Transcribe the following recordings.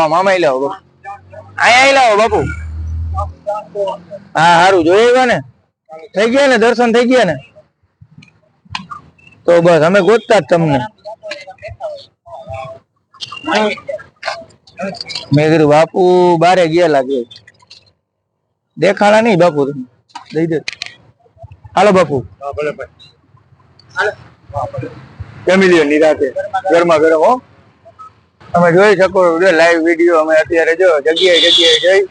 મામા બાપુ. હા સારું જોઈ ને? થઈ ગયા ને? દર્શન થઈ ગયા ને? તો બસ, અમે ગોતતા જ તમને. મેં કીધું, બાપુ, બારે ગયા લાગે. દેખાણા નહીં બાપુ તમે હાલો બાપુ. ફેમિલી નિરાતે. ઘરમાં ગરમ હો. તમે જોઈ શકો લાઈવ વીડિયો અમે અત્યારે જો જગ્યાએ જગ્યાએ જઈ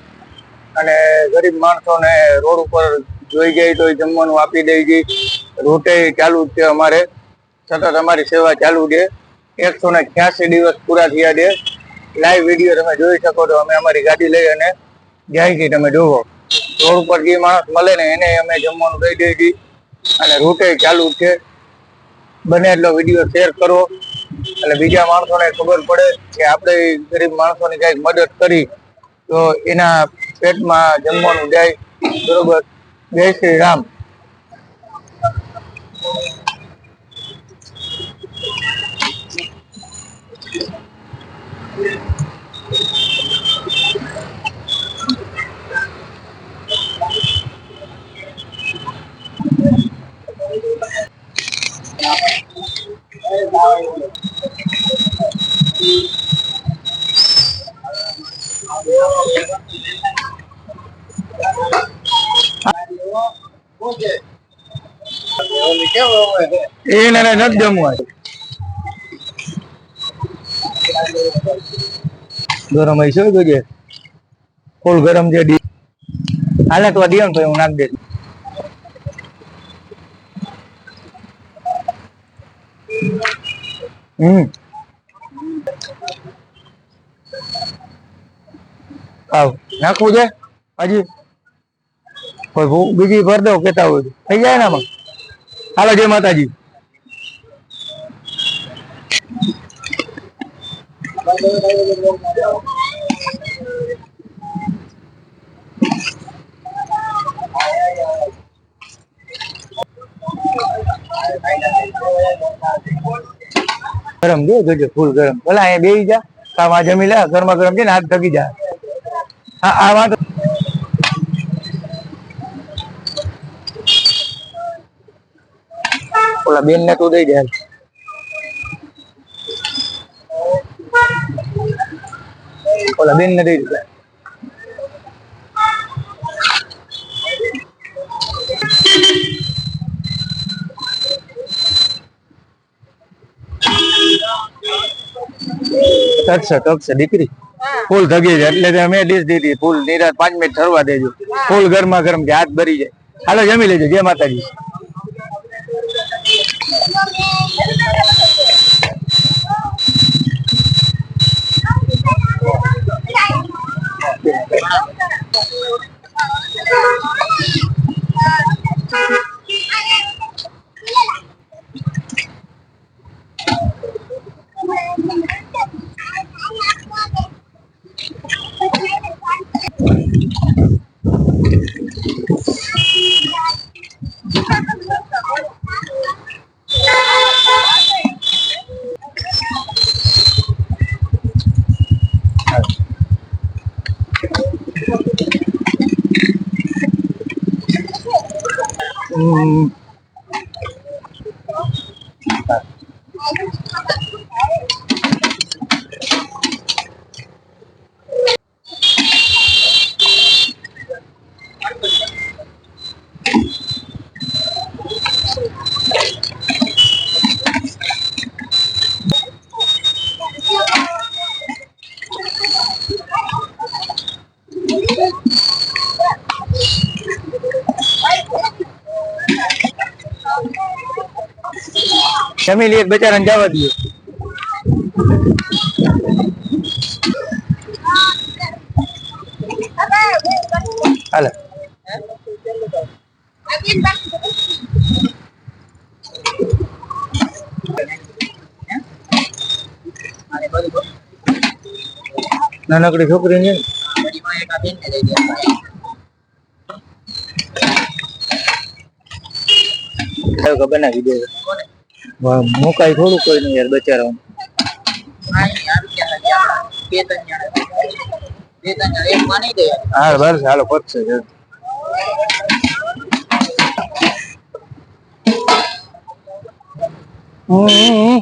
અને ગરીબ માણસોને રોડ ઉપર જોઈ જાય તો જમવાનું આપી દઈ ગઈ રૂટે ચાલુ છે અમારે. સતત અમારી સેવા ચાલુ છે. એકસો ને છ્યાસી દિવસ પૂરા થયા છે. લાઈવ વીડિયો તમે જોઈ શકો તો અમે અમારી ગાડી લઈ અને જાય છે, તમે જોવો રોડ ઉપર જે માણસ મળે ને એને અમે જમવાનું દઈ દઈ અને રૂટે ચાલુ છે. બને એટલો વીડિયો શેર કરો. એટલે બીજા માણસોને ખબર પડે કે આપણે ગરીબ માણસોની કંઈક મદદ કરી તો એના પેટમાં જમવાનું જાય, બરોબર. જય શ્રી રામ. એને નથી જમવા. ગરમ હશે હો જોજે ફૂલ ગરમ છે ડી હાલે તો દિયો ને તો હું નાખ દઈશ હમ. આવ, નાખવું છે? હજી. કોઈ ભૂ- બીજી ભર દો, કેતા હોય તો. થઈ જાય ને આમાં? હાલો, જય માતાજી. ગરમ જો, જોજો, ફૂલ ગરમ. ભલા અહીંયા બેસી જા. કામાં જમી લે, ગરમા ગરમ છે ને, હાથ થકી જા હા આ વાત ઓલા બેન ને તું દઈ દે હાલ. ઓલા બેન ને દઈ દે તકશે તકશે દીકરી ફૂલ થગી છે. એટલે મેં ડીશ દીધી. ફૂલ નિરાત પાંચ મિનિટ ઠરવા દેજો. ફૂલ ગરમા ગરમ કે હાથ ભરી જાય. હાલો જમી લેજો. જય માતાજી. હમ. જમી લઈએ બચારાને જવા દઈએ હાલે. નાનકડી છોકરી ને બનાવી દે મુકાય થોડું કોઈ નહીં યાર બચારા હા બસ હાલો પતશે છે હમ.